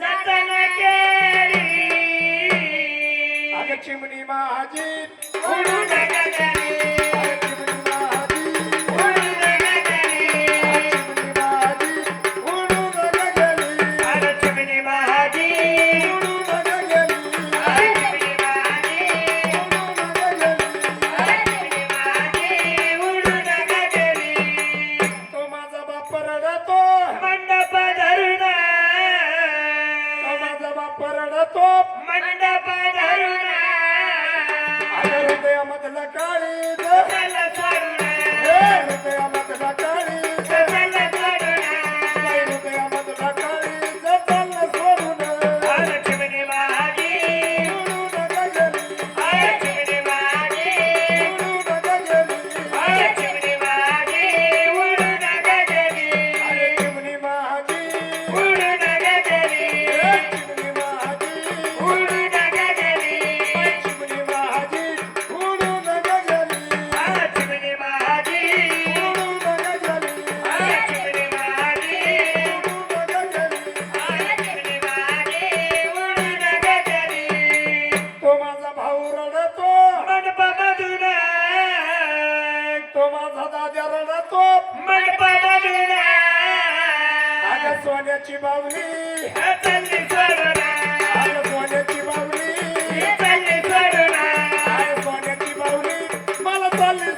जतन अजित चिमणी माझी रडतो मंडप धरून हृदयामधला काळी नको आग सोन्याची बावली आग सोन्याची बावली आग सोन्याची बावली मला चालली